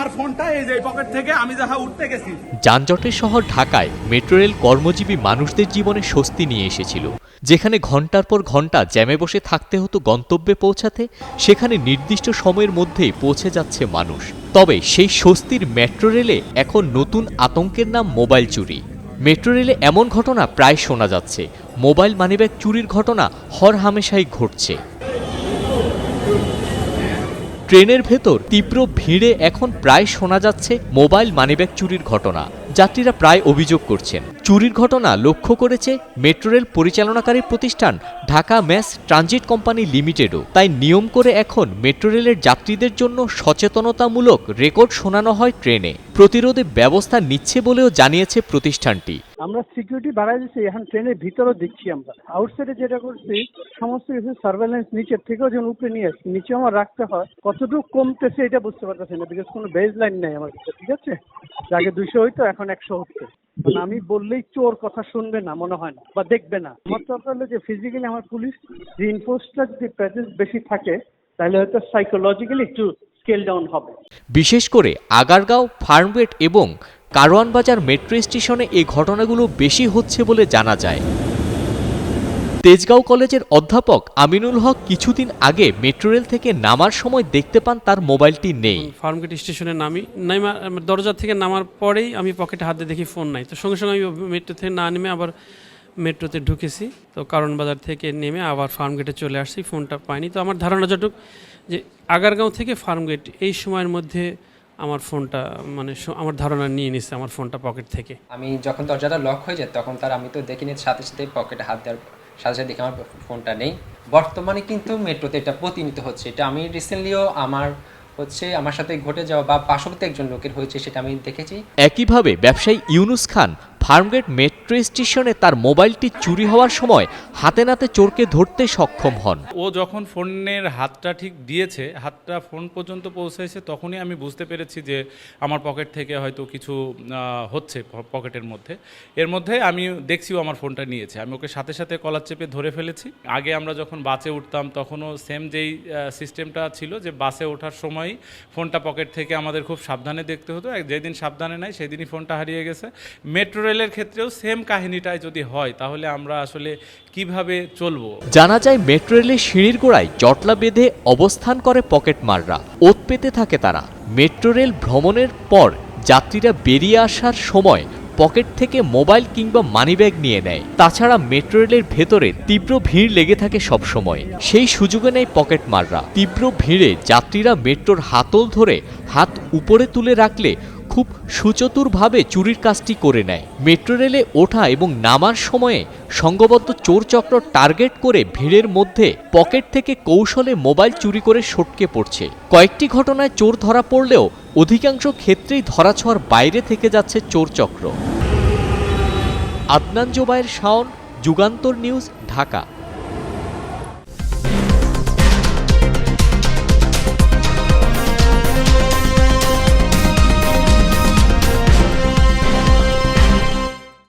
আমার ফোনটা এই যে পকেট থেকে আমি যাহা উঠতে গেছি। যানজটের শহর ঢাকায় মেট্রো রেল কর্মজীবী মানুষদের জীবনে স্বস্তি নিয়ে এসেছিল। যেখানে ঘণ্টার পর ঘণ্টা জ্যামে বসে থাকতে হতো গন্তব্যে পৌঁছাতে, সেখানে নির্দিষ্ট সময়ের মধ্যেই পৌঁছে যাচ্ছে মানুষ। তবে সেই স্বস্তির মেট্রো রেলে এখন নতুন আতঙ্কের নাম মোবাইল চুরি। মেট্রো রেলে এমন ঘটনা প্রায় শোনা যাচ্ছে। মোবাইল মানিব্যাগ চুরির ঘটনা হরহামেশাই ঘটছে। ট্রেনের ভেতর তীব্র ভিড়ে এখন প্রায় শোনা যাচ্ছে মোবাইল মানিব্যাগ চুরির ঘটনা। যাত্রীরা প্রায় অভিযোগ করছেন। চুরির ঘটনা লক্ষ্য করেছে মেট্রো রেল পরিচালনাকারী প্রতিষ্ঠান ঢাকা ম্যাস ট্রানজিট কোম্পানি লিমিটেডও। তাই নিয়ম করে এখন মেট্রো রেলের যাত্রীদের জন্য সচেতনতামূলক রেকর্ড শোনানো হয় ট্রেনে। প্রতিরোধে ব্যবস্থা নিচ্ছে বলেও জানিয়েছে প্রতিষ্ঠানটি। আমরা সিকিউরিটি বাড়াই দিচ্ছি এখন ট্রেনের ভিতরেও দিচ্ছি আমরা। আউটসাইডে যেটা করছি, সমস্ত কিছু সার্ভেলেন্স নিচের থেকেও যেন উপরে নিয়ে আসছি নিচে আমার রাখতে হয়। কতটুকু কমতেছে এটা বুঝতে পারতেছি না বিকজ কোনো বেজ লাইন নেই আমার ঠিক আছে? আগে দুইশো হইতো, এখন একশো হচ্ছে। মানে আমি বললেই চোর কথা শুনবে না, মনে হয় না, বা দেখবে না। আমার দরকার হলো যে ফিজিক্যালি আমার পুলিশ, যে ইনফোর্সটা যদি প্রেজেন্স বেশি থাকে, তাহলে হয়তো সাইকোলজিক্যালি একটু স্কেল ডাউন হবে। বিশেষ করে আগারগাঁও, ফার্মগেট এবং কারওয়ান বাজার মেট্রো স্টেশনে এই ঘটনাগুলো বেশি হচ্ছে বলে জানা যায়। তেজগাঁও কলেজের অধ্যাপক আমিনুল হক কিছুদিন আগে মেট্রো রেল থেকে নামার সময় দেখতে পান তার মোবাইলটি নেই। ফার্মগেট স্টেশনে নামি নাইমা দরজা থেকে নামার পরেই আমি পকেটে হাত দিয়ে দেখি ফোন নাই। তো সঙ্গে সঙ্গে আমি মেট্রো থেকে না নেমে আবার মেট্রোতে ঢুকেছি। তো কারণ বাজার থেকে নেমে আবার ফার্মগেটে চলে আসছি ফোনটা পাইনি। তো আমার ধারণা যতটুক যে আগারগাঁও থেকে ফার্মগেট এই সময়ের মধ্যে আমার ফোনটা মানে আমার ধারণা নিয়ে নিছে আমার ফোনটা পকেট থেকে। আমি যখন দরজাটা লক হয়ে যায় তখন তার আমি তো দেখিনি সাথে সাথে পকেটে হাত দেওয়ার সাথে সাথে দেখে আমার ফোনটা নেই। বর্তমানে কিন্তু মেট্রোতে এটা প্রতিনিয়ত হচ্ছে। এটা আমি রিসেন্টলিও আমার হচ্ছে আমার সাথে ঘটে যাওয়া বা পার্শ্ববর্তী একজন লোকের হয়েছে, সেটা আমি দেখেছি। একইভাবে ব্যবসায়ী ইউনুস খান ফার্মগেট মেট্রো স্টেশনে তার মোবাইলটি চুরি হওয়ার সময় হাতে নাতে চোরকে ধরতে সক্ষম হন। ও যখন ফোনের হাতটা ঠিক দিয়েছে, হাতটা ফোন পর্যন্ত পৌঁছেছে, তখনই আমি বুঝতে পেরেছি যে আমার পকেট থেকে হয়তো কিছু হচ্ছে পকেটের মধ্যে। এর মধ্যে আমি দেখছিও আমার ফোনটা নিয়েছে। আমি ওকে সাথে সাথে কলার চেপে ধরে ফেলেছি। আগে আমরা যখন বাসে উঠতাম, তখনও সেম যেই সিস্টেমটা ছিল যে বাসে ওঠার সময়ই ফোনটা পকেট থেকে আমাদের খুব সাবধানে দেখতে হতো। যেদিন সাবধানে নাই, সেদিনই ফোনটা হারিয়ে গেছে। মেট্রো রেলের ক্ষেত্রেও সেম কাহিনীটাই যদি হয়, তাহলে আমরা আসলে কীভাবে চলবো? জানা যায় মেট্রো রেলের সিঁড়ির গোড়ায় জটলা বেঁধে অবস্থান করে পকেটমাররা ওত পেতে থাকে তারা। মেট্রো রেল ভ্রমণের পর যাত্রীরা বেরিয়ে আসার সময় পকেট থেকে মোবাইল কিংবা মানিব্যাগ নিয়ে নেয়। তাছাড়া মেট্রো রেলের ভেতরে তীব্র ভিড় লেগে থাকে সবসময়। সেই সুযোগে নেয় পকেটমাররা তীব্র ভিড়ে যাত্রীরা মেট্রোর হাতল ধরে হাত উপরে তুলে রাখলে খুব সুচতুরভাবে চুরির কাজটি করে নেয়। মেট্রো রেলে ওঠা এবং নামার সময়ে সংঘবদ্ধ চোরচক্র টার্গেট করে ভিড়ের মধ্যে পকেট থেকে কৌশলে মোবাইল চুরি করে সটকে পড়ছে। কয়েকটি ঘটনায় চোর ধরা পড়লেও অধিকাংশ ক্ষেত্রেই ধরাছোঁয়ার বাইরে থেকে যাচ্ছে চোরচক্র। আদনান জোবায়ের শাওন, যুগান্তর নিউজ, ঢাকা।